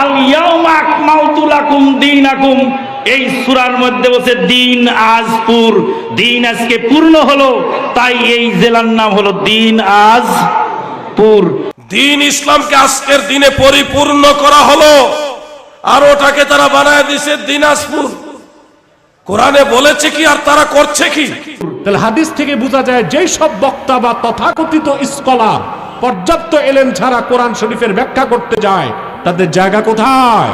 আল ইয়াউমা আকমালতু লাকুম দীনাকুম। এই সূরার মধ্যে বসে দিন আজপুর। দিন আজকে পূর্ণ হলো। তাই এই জেলার নাম হলো দিন আজপুর। দিন ইসলামকে আজকের দিনে পরিপূর্ণ করা হলো। আর ওটাকে তারা বানায় দিছে দিনাজপুর কোরআনে বলেছে কি আর তারা করছে কি? তাহলে হাদিস থেকে বোঝা যায় যেই সব বক্তা বা তথাকথিত স্কলার পর্যাপ্ত এলেন ছাড়া কোরআন শরীফের ব্যাখ্যা করতে যায় তাদের জায়গা কোথায়?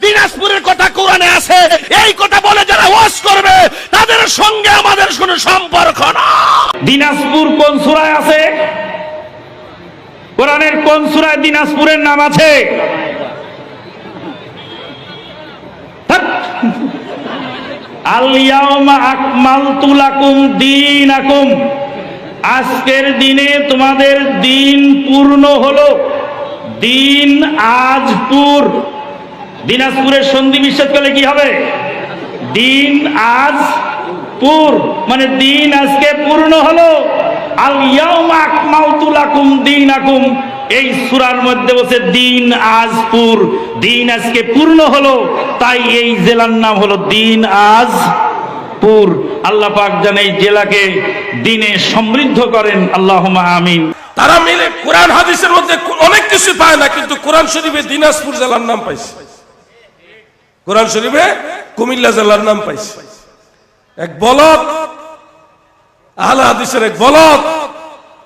দিনাজপুরের কথা কোরআনে আছে। এই কথা বলে যারা ওয়াজ করবে তাদের সঙ্গে আমাদের কোনো সম্পর্ক না। দিনাজপুর কোন সূরায় আছে? কোরআনের কোন সূরায় দিনাজপুরের নাম আছে? ধ্যাৎ। আল ইয়াউমা আকমালতু লাকুম দীনাকুম। আজকের দিনে তোমাদের দিন পূর্ণ হলো। দিন আজপুর। দিনাজপুরের সন্ধি বিশ্বাস করলে কি হবে? দিন আজ পুর মানে দিন আজকে পূর্ণ হলো। আল ইয়াউমা আকমালতু লাকুম দীনাকুম। এই সূরার মধ্যে বসে দিন আজপুর। দিন আজকে পূর্ণ হলো। তাই এই জেলার নাম হলো দিন আজপুর। আল্লাহ পাক যেন এই জেলাকে দিনে সমৃদ্ধ করেন। আল্লাহুম্মা আমিন। তারা কোরআন হাদিসের মধ্যে অনেক কিছু পায় না, কিন্তু কোরআন শরীফে দিনাজপুর জেলার নাম পাইছে। কোরআন শরীফে কুমিল্লা জেলার নাম পাইছে। এক বলদ, আহলা হাদিসের এক বলদ,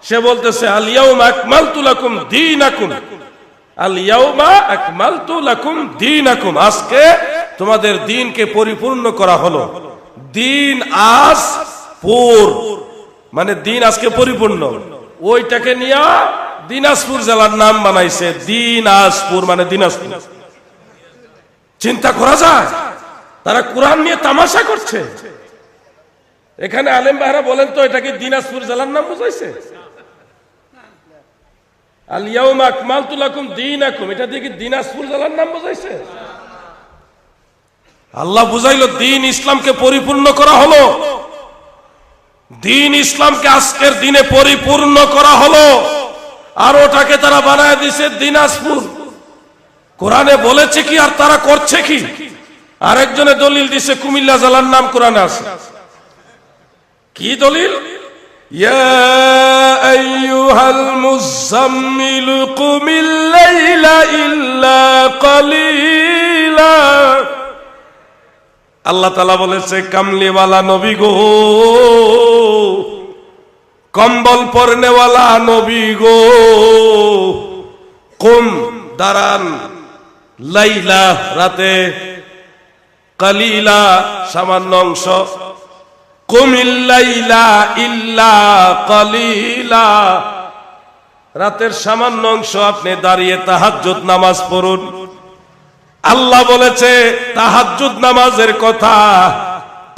সে বলতেছে আল ইয়াউমা আকমালতু লাকুম দীনাকুম। আল ইয়াউমা আকমালতু লাকুম দীনাকুম। আজকে তোমাদের দিনকে পরিপূর্ণ করা হলো। দিন আজ পুর। মানে দিন আজকে পরিপূর্ণ। ওইটাকে নিয়ে দিনাজপুর জেলার নাম বানাইছে দিনাজপুর মানে দিনাজপুর। চিন্তা করা যায়, তারা কোরআন নিয়ে তামাশা করছে। এখানে আলেম বাহারা বলেন তো এটাকে দিনাজপুর জেলার নাম বুঝাইছে? আলিয়াউম আকমালতু লাকুম দীনাকুম, এটা দিয়ে কি দিনাজপুর জেলার নাম বুঝাইছে? আল্লাহ বুঝাইলো, দিন ইসলামকে পরিপূর্ণ করা হলো। দিন ইসলামকে আজকের দিনে পরিপূর্ণ করা হলো। আর ওটাকে তারা বানায় দিছে দিনাজপুর। কোরআনে বলেছে কি, আর তারা করছে কি? আরেকজনে দলিল দিছে, কুমিল্লা জালার নাম কোরআনে আছে। কি দলিল? আল্লাহ তালা বলেছে, কামলিওয়ালা নবী গো। কম্বল পরনেওয়ালা নবী গো। কুম দাঁড়ান লাইলা রাতে, কালিলা সামান্য অংশ। কুমিল্লাইলা ইল্লা কালিলা। রাতের সামান্য অংশ আপনি দাঁড়িয়ে তাহাজ্জুদ নামাজ পড়ুন। আল্লাহ বলেছে, তাহাজ্জুদ নামাজের কথা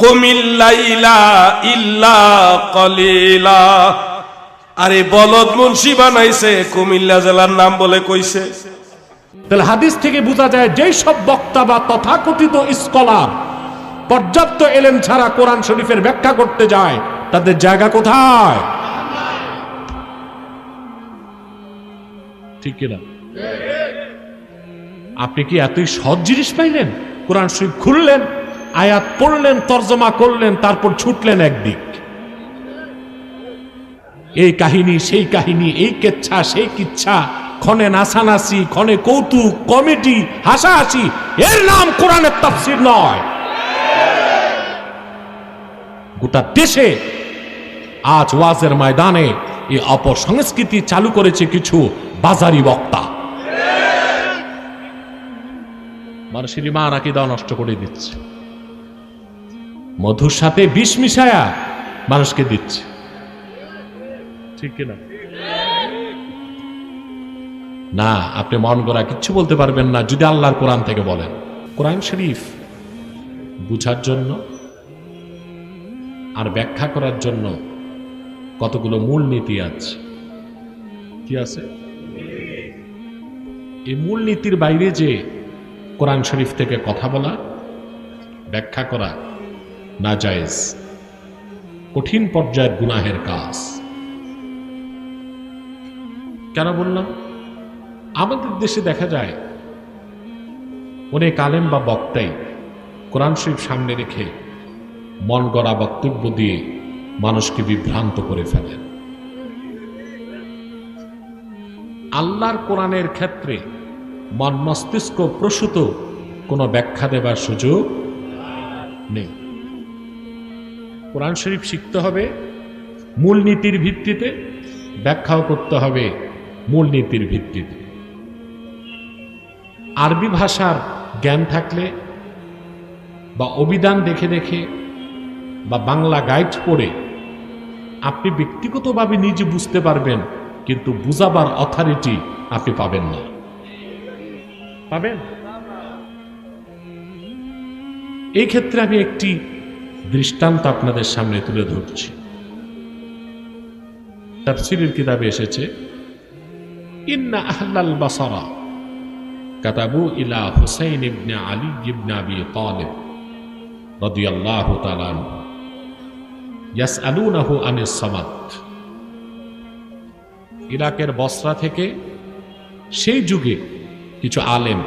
কুমিল্লাইলা ইল্লা কলিলা। আরে বলদ মুন্সি বানাইছে, কুমিল্লা জেলার নাম বলে কইছে। তাহলে হাদিস থেকে বোঝা যায়, যেই সব বক্তা বা তথাকথিত স্কলার পর্যাপ্ত এলেন ছাড়া কোরআন শরীফের ব্যাখ্যা করতে যায়, তাদের জায়গা কোথায়? ঠিক কিনা? আপনি কি এতই সহজ জিনিস পাইলেন? কোরআন শরীফ খুললেন? আয়াত পড়লেন, তর্জমা করলেন, তারপর ছুটলেন একদিক। এই কাহিনী, সেই কাহিনী, এই কেচ্ছা, সেই কিচ্ছা, ক্ষণে নাসানাসি, ক্ষণে কৌতুক, কমেডি, হাসাহাসি, এর নাম কোরআনের তাফসির নয়। গোটা দেশে আজ ওয়াজের ময়দানে এই অপসংস্কৃতি চালু করেছে কিছু বাজারি বক্তা। মানুষের ইমান, আকিদা নষ্ট করে দিচ্ছে। মধুর সাথে বিষ মিশায়া মানুষকে দিচ্ছে। ঠিক কিনা? না, আপনি মন করা কিচ্ছু বলতে পারবেন না, যদি আল্লাহর কোরআন থেকে বলেন। কোরআন শরীফ বুঝার জন্য আর ব্যাখ্যা করার জন্য কতগুলো মূল নীতি আছে। কি আছে? এই মূল নীতির বাইরে যে কোরআন শরীফ থেকে কথা বলা, ব্যাখ্যা করা না জায়েজ কঠিন পর্যায়ের গুনাহের কাজ। কেন বললাম? আমাদের দেশে দেখা যায়, অনেক আলেম বা বক্তাই কোরআন শরীফ সামনে রেখে মন গড়া বক্তব্য দিয়ে মানুষকে বিভ্রান্ত করে ফেলেন। আল্লাহর কোরআনের ক্ষেত্রে মন মস্তিষ্ক প্রসূত কোনো ব্যাখ্যা দেবার সুযোগ নেই। কোরআন শরীফ শিখতে হবে, মূলনীতির ভিত্তিতে ব্যাখ্যাও করতে হবে মূলনীতির ভিত্তিতে। আরবি ভাষার জ্ঞান থাকলে বা অভিধান দেখে দেখে বা বাংলা গাইড পড়ে আপনি ব্যক্তিগতভাবে নিজে বুঝতে পারবেন, কিন্তু বুঝাবার অথরিটি আপনি পাবেন না। পাবেন? এই ক্ষেত্রে আমি একটি দৃষ্টান্ত আপনাদের সামনে তুলে ধরছি। তাফসিরের কিতাবে এসেছে, ইন্না আহলাল বাসারা কাতাবু ইলা হুসাইন ইবনে আলী ইবনে আবি তালিব রাদিয়াল্লাহু তাআলা ইয়াসআলুনাহু আনিস সামাদ ইরাকের বসরা থেকে সেই যুগে কিছু আলেম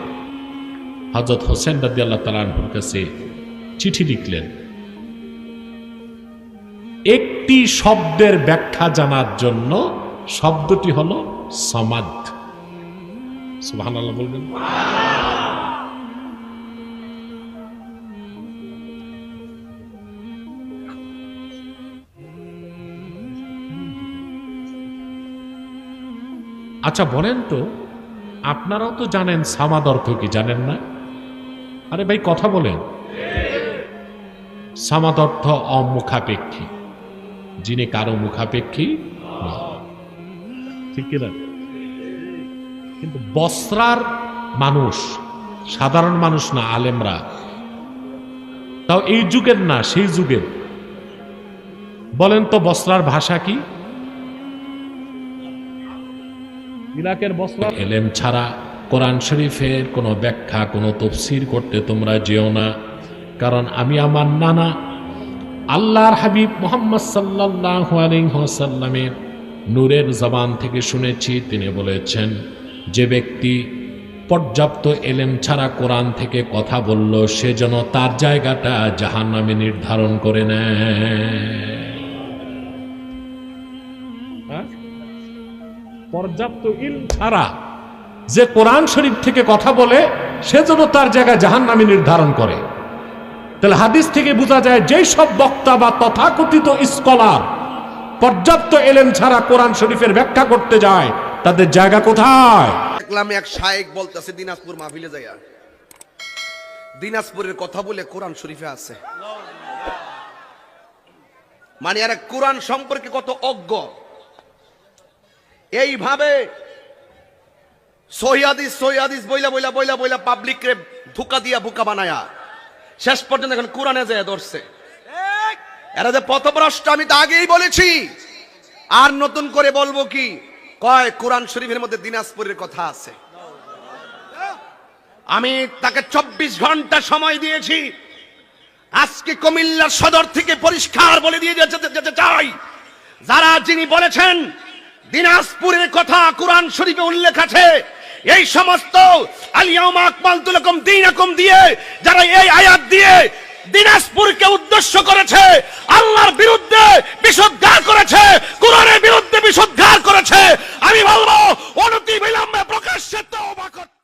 হজরত হোসেন রাদিয়াল্লাহ তাআলা আনহুর কাছে চিঠি লিখলেন। একটি শব্দের ব্যাখ্যা জানার জন্য শব্দটি হল সমাদ। বলবেন। আচ্ছা বলেন তো, আপনারাও তো জানেন সামাদ অর্থ কি, জানেন না? আরে ভাই, কথা বলেন। সামাদ অর্থ অমুখাপেক্ষী। যিনি কারও মুখাপেক্ষী ঠিক কিনা? কিন্তু বস্রার মানুষ সাধারণ মানুষ না আলেমরা তাও এই যুগের না সেই যুগের। বলেন তো বস্রার ভাষা কি? ইরাকের বস্ত্র এলেম ছাড়া কোরআন শরীফের কোনো ব্যাখ্যা কোনো তফসির করতে তোমরা যেও না। কারণ আমি আমার নানা আল্লাহর হাবিব মোহাম্মদ সাল্লাল্লাহু আলাইহি ওয়াসাল্লামের নূরের জবান থেকে শুনেছি, তিনি বলেছেন, যে ব্যক্তি পর্যাপ্ত এলেম ছাড়া কোরআন থেকে কথা বলল, সে যেন তার জায়গাটা জাহান্নামে নির্ধারণ করে নেয়? পর্যাপ্ত ইল ছাড়া যে কোরআন শরীফ থেকে কথা বলে, সে যেন তার জায়গায় জাহান্নামে নির্ধারণ করে তাহলে হাদিস থেকে বোঝা যায়, যেই সব বক্তা বা তথাকথিত স্কলার পর্যাপ্ত এলেম ছাড়া কোরআন শরীফের ব্যাখ্যা করতে যায়, তাদের জায়গা কোথায়? দেখলাম এক শায়েক বলতেছে, দিনাজপুর মাহফিলে যাইয়া। দিনাজপুরের কথা বলে কোরআন শরীফে আছে। মানে আর কোরআন সম্পর্কে কত অজ্ঞ। এইভাবে সহিয়াদিস সহিয়াদিস বইলা বইলা বইলা বইলা পাবলিক রে ধোকা দিয়া বুকা বানায়া। শেষ পর্যন্ত এখন কোরআনে যায় ধরছে। এরা যে পথভ্রষ্ট আমি তো আগেই বলেছি। আর নতুন করে বলব কি? কয় কোরআন শরীফের মধ্যে দিনাজপুরের কথা আছে। আমি তাকে চব্বিশ ঘণ্টা সময় দিয়েছি। আজকে কুমিল্লা সদর থেকে পরিষ্কার বলে দিয়ে যেতে যেতে চাই। যারা যিনি বলেছেন দিনাজপুরের কথা কোরআন শরীফে উল্লেখ আছে এই সমস্ত আলিয়ামা আকমাল তুলকম দিনাকুম দিয়ে যারা এই আয়াত দিয়ে দিনাজপুরকে উদ্দেশ্য করেছে, আল্লাহর বিরুদ্ধে বিশুদ্ধার করেছে, কোরআনের বিরুদ্ধে বিশুদ্ধার করেছে, আমি বলব অনতি বিলম্বে প্রকাশ্যে তো করতে